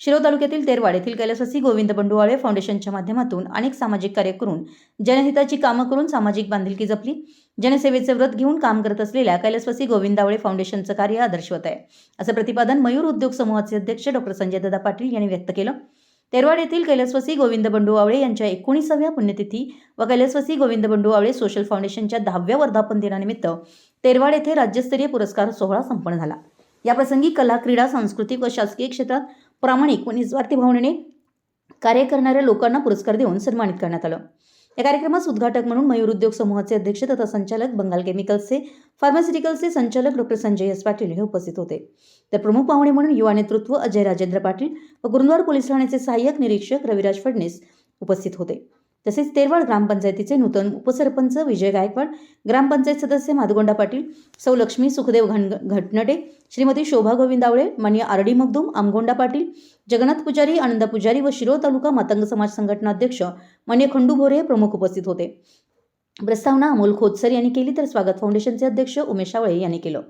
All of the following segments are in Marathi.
शिरो तालुक्यातील तेरवाड येथील कैलासवासी गोविंद बंडुवाळे फाउंडेशनच्या माध्यमातून अनेक सामाजिक कार्य करून जनहिताची कामं करून सामाजिक बांधिलकी जपली. जनसेवेचे व्रत घेऊन काम करत असलेल्या कैलासवासी गोविंदावळे फाउंडेशनचं कार्य आदर्शवत आहे. असं प्रतिपादन मयूर उद्योग समूहाचे अध्यक्ष डॉक्टर संजय दादा पाटील यांनी व्यक्त केलं. तेरवाड येथील कैलासवासी गोविंद बंडू आवळे यांच्या एकोणीसाव्या पुण्यतिथी व कैलासवासी गोविंद बंडू आवळे सोशल फाउंडेशनच्या दहाव्या वर्धापन दिनानिमित्त तेरवाड येथे राज्यस्तरीय पुरस्कार सोहळा संपन्न झाला. याप्रसंगी कला क्रीडा सांस्कृतिक व शासकीय क्षेत्रात प्रामाणिक व निस्वार्थी भावनेने कार्य करणाऱ्या लोकांना पुरस्कार देऊन सन्मानित करण्यात आलं. या कार्यक्रमास उद्घाटक म्हणून मयूर उद्योग समूहाचे अध्यक्ष तथा संचालक बंगाल केमिकल्सचे फार्मास्युटिकल्सचे संचालक डॉक्टर संजय एस पाटील हे उपस्थित होते. तर प्रमुख पाहुणे म्हणून युवा नेतृत्व अजय राजेंद्र पाटील व गुरुद्वार पोलीस ठाण्याचे सहाय्यक निरीक्षक रविराज फडणीस उपस्थित होते. तसेच तेरवाड ग्रामपंचायतीचे नूतन उपसरपंच विजय गायकवाड ग्रामपंचायत सदस्य माधगोंडा पाटील सौ लक्ष्मी सुखदेव घन घटनटे श्रीमती शोभा गोविंदावळे मान्य आर डी मगदूम आमगोंडा पाटील जगन्नाथ पुजारी आनंदा पुजारी व शिरो तालुका मातंग समाज संघटना अध्यक्ष मान्य खंडू भोरे प्रमुख उपस्थित होते. प्रस्तावना अमोल खोतसर यांनी केली तर स्वागत फाउंडेशनचे अध्यक्ष उमेश आवळे यांनी केलं.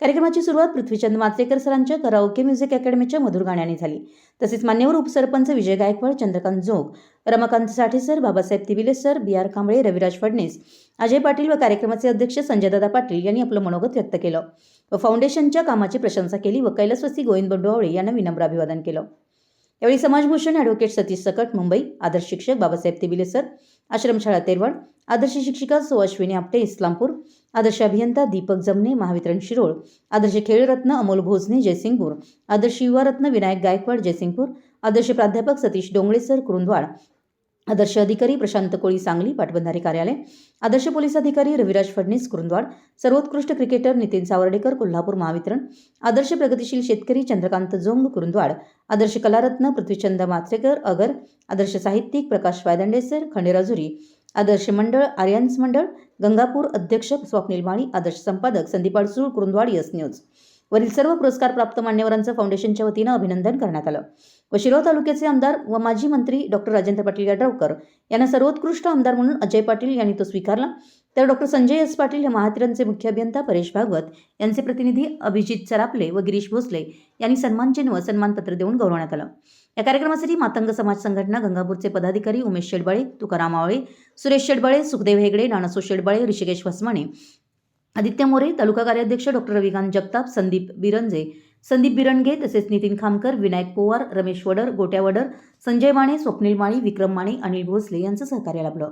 कार्यक्रमाची सुरुवात पृथ्वीचंद मात्रेकर सरांच्या कराओके म्युझिक अकॅडमीच्या मधुर गाण्याने झाली. तसेच मान्यवर उपसरपंच Vijay Gaikwad Chandrakant Jog Ramakant Sathe sir Babasaheb Tibile sir B R Kamble Raviraj Phadnis Ajay Patil व कार्यक्रमाचे अध्यक्ष संजयदादा पाटील यांनी आपलं मनोगत व्यक्त केलं व फाउंडेशनच्या कामाची प्रशंसा केली व कैलासवासी गोविंद बंडुआवळे यांना विनम्र अभिवादन केलं. यावेळी समाजभूषण ॲडव्होकेट सतीश सकट मुंबई आदर्श शिक्षक बाबासाहेब तिबिले सर आश्रमशाळा तेरवाड आदर्श शिक्षिका सुअश्विनी आपटे इस्लामपूर आदर्श अभियंता दीपक जमने महावितरण शिरोळ आदर्श खेळरत्न अमोल भोजने जयसिंगपूर आदर्श युवारत्न विनायक गायकवाड जयसिंगपूर आदर्श प्राध्यापक सतीश डोंगळे सर कुरुंदवाड आदर्श अधिकारी प्रशांत कोळी सांगली पाटबंधारे कार्यालय. आदर्श पोलीस अधिकारी रविराज फडणीस कुरुंदवाड. सर्वोत्कृष्ट क्रिकेटर नितीन सावर्डेकर कोल्हापूर महावितरण. आदर्श प्रगतिशील शेतकरी चंद्रकांत जोंग कुरुंदवाड. आदर्श कलारत्न पृथ्वीचंद मात्रेकर अगर. आदर्श साहित्यिक प्रकाश वायदंडेसर खंडेराजुरी आदर्श मंडळ आर्यन्स मंडळ. गंगापूर अध्यक्ष स्वप्नील माळी. आदर्श संपादक संदीप अडसूळ कुरुंदवाड यस न्यूज. वरील सर्व पुरस्कार प्राप्त मान्यवरांचं फाउंडेशनच्या वतीनं अभिनंदन करण्यात आलं. व शिरोळ तालुक्याचे आमदार व माजी मंत्री डॉक्टर राजेंद्र पाटील यड्रावकर यांना सर्वोत्कृष्ट आमदार म्हणून अजय पाटील यांनी तो स्वीकारला. तर डॉक्टर संजय एस पाटील हे महातिरांचे मुख्य अभियंता परेश भागवत यांचे प्रतिनिधी अभिजित सरापले व गिरीश भोसले यांनी सन्मानचिन्ह व सन्मानपत्र देऊन गौरवण्यात आलं. या कार्यक्रमासाठी मातंग समाज संघटना गंगापूरचे पदाधिकारी उमेश शेडबाळे तुकाराम आवळे सुरेश शेडबाळे सुखदेव हेगडे नानासो शेडबाळे ऋषिकेश वसमाणे आदित्य मोरे तालुका कार्याध्यक्ष डॉक्टर रविकांत जगताप संदीप बिरंजे संदीप बिरणगे तसेच नितीन खामकर विनायक पोवार रमेश वडर गोट्या वडर संजय माने स्वप्नील माळी विक्रम माने अनिल भोसले यांचं सहकार्य लाभलं.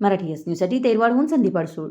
मराठी एस न्यूजसाठी तेरवाडहून संदीप अडसूळ